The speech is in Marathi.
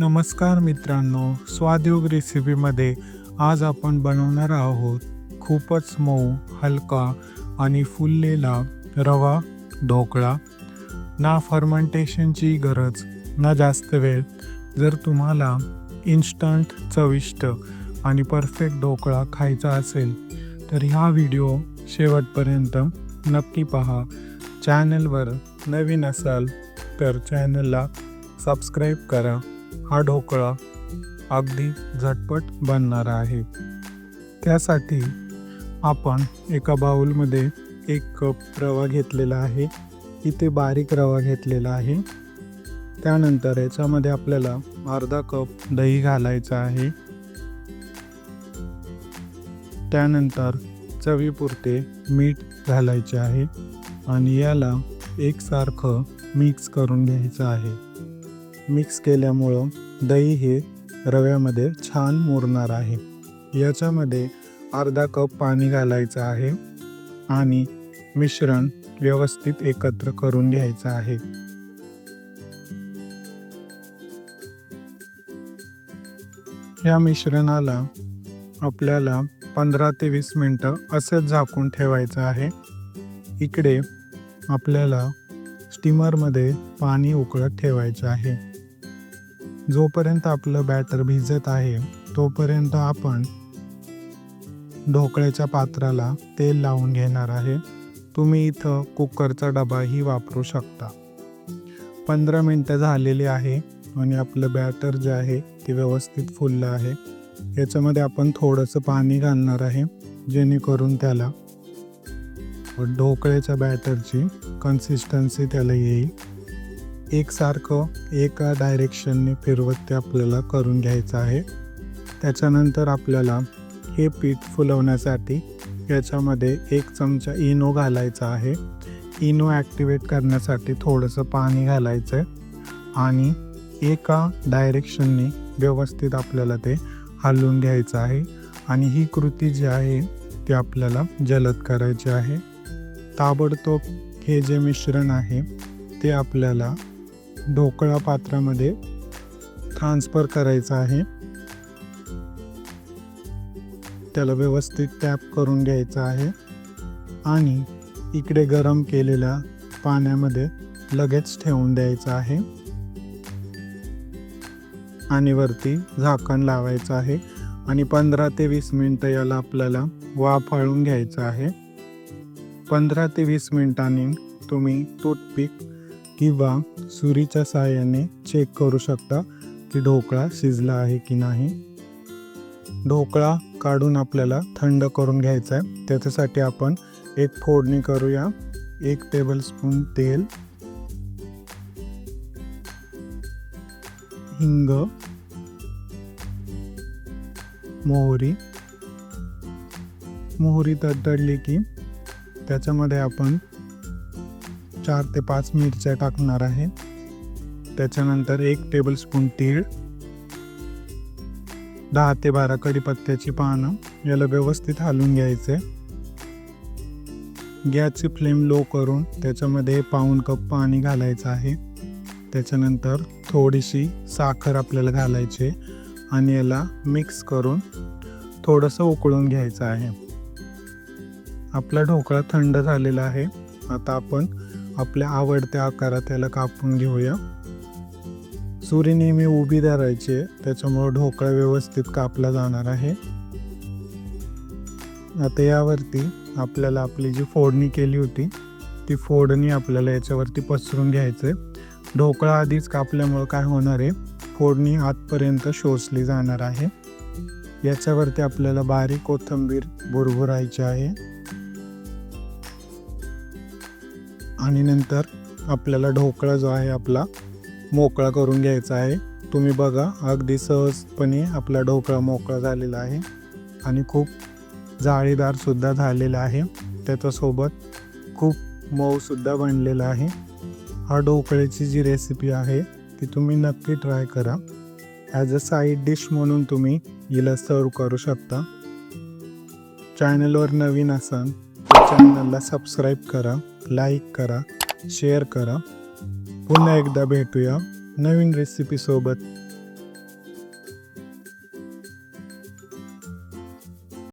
नमस्कार मित्रांनो स्वादयोग रेसिपीमध्ये आज आपण बनवणार आहोत खूपच मऊ हलका आणि फुललेला रवा ढोकळा. ना फर्मेंटेशनची गरज ना जास्त वेळ. जर तुम्हाला इन्स्टंट चविष्ट आणि परफेक्ट ढोकळा खायचा असेल तर ह्या व्हिडिओ शेवटपर्यंत नक्की पहा. चॅनलवर नवीन असाल तर चॅनलला सबस्क्राईब करा. हा ढोकळा अगदी झटपट बनणार आहे. त्यासाठी आपण एका बाऊलमध्ये एक कप रवा घेतलेला आहे. इथे बारीक रवा घेतलेला आहे. त्यानंतर याच्यामध्ये आपल्याला अर्धा कप दही घालायचं आहे. त्यानंतर चवीपुरते मीठ घालायचे आहे. आणि याला एकसारखं मिक्स करून घ्यायचं आहे. मिक्स केल्यामुळं दही हे रव्यामध्ये छान मुरणार आहे. याच्यामध्ये अर्धा कप पाणी घालायचं आहे आणि मिश्रण व्यवस्थित एकत्र करून घ्यायचं आहे. या मिश्रणाला आपल्याला पंधरा ते वीस मिनटं असंच झाकून ठेवायचं आहे. इकडे आपल्याला स्टीमरमध्ये पाणी उकळत ठेवायचं आहे. जोपर्यंत आपलं बॅटर भिजत आहे तोपर्यंत आपण ढोकळ्याच्या पात्राला तेल लावून घेणार आहे. तुम्ही इथं कुकरचा डबाही वापरू शकता. पंधरा मिनटं झालेली आहे आणि आपलं बॅटर जे आहे ते व्यवस्थित फुललं आहे. याच्यामध्ये आपण थोडंसं पाणी घालणार आहे जेणेकरून त्याला ढोकळ्याच्या बॅटरची कन्सिस्टन्सी त्याला येईल. एकसारखं एका डायरेक्शनने फिरवत ते आपल्याला करून घ्यायचं आहे. त्याच्यानंतर आपल्याला हे पीठ फुलवण्यासाठी याच्यामध्ये एक चमचा इनो घालायचा आहे. इनो ॲक्टिवेट करण्यासाठी थोडंसं पाणी घालायचं आहे आणि एका डायरेक्शनने व्यवस्थित आपल्याला ते हलवून घ्यायचं आहे आणि ही कृती जी आहे ती आपल्याला जलद करायची आहे. ताबडतोब हे जे मिश्रण आहे ते आपल्याला ढोकळा पात्रामध्ये ट्रान्सफर करायचा आहे. त्याला व्यवस्थित टॅप करून घ्यायचं आहे. आणि इकडे गरम केलेल्या पाण्यामध्ये लगेच ठेवून द्यायचं आहे. आणि वरती झाकण लावायचं आहे. आणि पंधरा ते वीस मिनटं याला आपल्याला वाफाळून घ्यायचं आहे. पंधरा ते वीस मिनिटांनी तुम्ही टूथपिक किंवा सुरीच्या सहाय्याने चेक करू शकता की ढोकळा शिजला आहे की नाही. ढोकळा काढून आपल्याला थंड करून घ्यायचा आहे. त्याच्यासाठी आपण एक फोडणी करूया. एक टेबलस्पून तेल. हिंग. मोहरी. मोहरी तडतडली की त्याच्यामध्ये आपण चार ते पाच मिरच्या टाकणार आहे. त्याच्यानंतर एक टेबलस्पून तीळ दहा ते बारा कढीपत्त्याची पानं याला व्यवस्थित हलवून घ्यायचे. गॅसची फ्लेम लो करून त्याच्यामध्ये पाऊण कप पाणी घालायचं आहे. त्याच्यानंतर थोडीशी साखर आपल्याला घालायची आणि याला मिक्स करून थोडंसं उकळून घ्यायचं आहे. आपला ढोकळा थंड झालेला आहे. आता आपण आपल्या आवडत्या आकारात त्याला कापून घेऊया. सुरी नेहमी उभी धरायची आहे. त्याच्यामुळं ढोकळा व्यवस्थित कापला जाणार आहे. आता यावरती आपल्याला आपली जी फोडणी केली होती ती फोडणी आपल्याला याच्यावरती पसरून घ्यायचं आहे ढोकळा आधीच कापल्यामुळं काय होणार आहे? फोडणी आतपर्यंत शोषली जाणार आहे. याच्यावरती आपल्याला बारीक कोथिंबीर भुरभुरायची आहे. आणि नंतर आपल्याला ढोकळा जो आहे आपला मोकळा करून घ्यायचा आहे. तुम्ही बघा अगदी सहजपणे आपला ढोकळा मोकळा झालेला आहे आणि खूप जाळीदारसुद्धा झालेला आहे. त्याच्यासोबत खूप मऊसुद्धा बनलेला आहे. हा ढोकळ्याची जी रेसिपी आहे ती तुम्ही नक्की ट्राय करा. ॲज अ साईड डिश म्हणून तुम्ही हिला सर्व करू शकता. चॅनलवर नवीन असाल तर चॅनलला सबस्क्राईब करा. लाईक करा शेअर करा. पुन्हा एकदा भेटूया नवीन रेसिपीसोबत